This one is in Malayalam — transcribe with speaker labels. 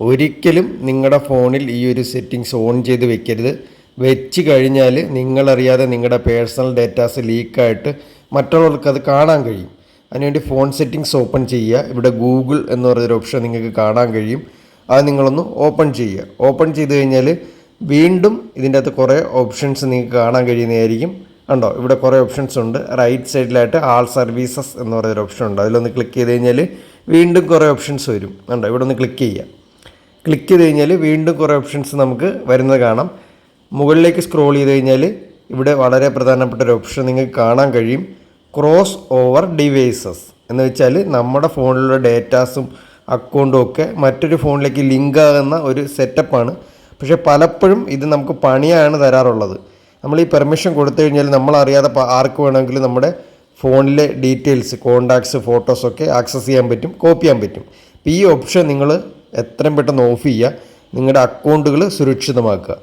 Speaker 1: ഒരിക്കലും നിങ്ങളുടെ ഫോണിൽ ഈ ഒരു സെറ്റിങ്സ് ഓൺ ചെയ്ത് വെക്കരുത്. വെച്ച് കഴിഞ്ഞാൽ നിങ്ങളറിയാതെ നിങ്ങളുടെ പേഴ്സണൽ ഡേറ്റാസ് ലീക്കായിട്ട് മറ്റുള്ളവർക്ക് അത് കാണാൻ കഴിയും. അതിനുവേണ്ടി ഫോൺ സെറ്റിങ്സ് ഓപ്പൺ ചെയ്യുക. ഇവിടെ ഗൂഗിൾ എന്ന് പറയുന്നൊരു ഓപ്ഷൻ നിങ്ങൾക്ക് കാണാൻ കഴിയും. അത് നിങ്ങളൊന്ന് ഓപ്പൺ ചെയ്യുക. ഓപ്പൺ ചെയ്ത് കഴിഞ്ഞാൽ വീണ്ടും ഇതിന്റെ അകത്ത് കുറേ ഓപ്ഷൻസ് നിങ്ങൾക്ക് കാണാൻ കഴിയുന്നതായിരിക്കും. ഉണ്ടോ ഇവിടെ കുറേ ഓപ്ഷൻസ് ഉണ്ട്. റൈറ്റ് സൈഡിലായിട്ട് ആൾ സർവീസസ് എന്ന് പറയുന്നൊരു ഓപ്ഷൻ ഉണ്ട്. അതിലൊന്ന് ക്ലിക്ക് ചെയ്ത് കഴിഞ്ഞാൽ വീണ്ടും കുറേ ഓപ്ഷൻസ് വരും. ഉണ്ടോ ഇവിടെ ഒന്ന് ക്ലിക്ക് ചെയ്യുക. ക്ലിക്ക് ചെയ്ത് കഴിഞ്ഞാൽ വീണ്ടും കുറേ ഓപ്ഷൻസ് നമുക്ക് വരുന്നത് കാണാം. മുകളിലേക്ക് സ്ക്രോൾ ചെയ്ത് കഴിഞ്ഞാൽ ഇവിടെ വളരെ പ്രധാനപ്പെട്ട ഒരു ഓപ്ഷൻ നിങ്ങൾക്ക് കാണാൻ കഴിയും. ക്രോസ് ഓവർ ഡിവൈസസ് എന്ന് വെച്ചാൽ നമ്മുടെ ഫോണിലുള്ള ഡേറ്റാസും അക്കൗണ്ടും ഒക്കെ മറ്റൊരു ഫോണിലേക്ക് ലിങ്ക് ആകുന്ന ഒരു സെറ്റപ്പാണ് പക്ഷേ പലപ്പോഴും ഇത് നമുക്ക് പണിയാണ് തരാറുള്ളത്. നമ്മൾ ഈ പെർമിഷൻ കൊടുത്തു കഴിഞ്ഞാൽ നമ്മൾ അറിയാതെ ആർക്ക് വേണമെങ്കിലും നമ്മുടെ ഫോണിലെ ഡീറ്റെയിൽസ് കോണ്ടാക്ട്സ് ഫോട്ടോസൊക്കെ ആക്സസ് ചെയ്യാൻ പറ്റും കോപ്പി ചെയ്യാൻ പറ്റും. അപ്പോൾ ഈ ഓപ്ഷൻ നിങ്ങൾ എത്രയും പെട്ടെന്ന് ഓഫ് ചെയ്യുക. നിങ്ങളുടെ അക്കൗണ്ടുകൾ സുരക്ഷിതമാക്കുക.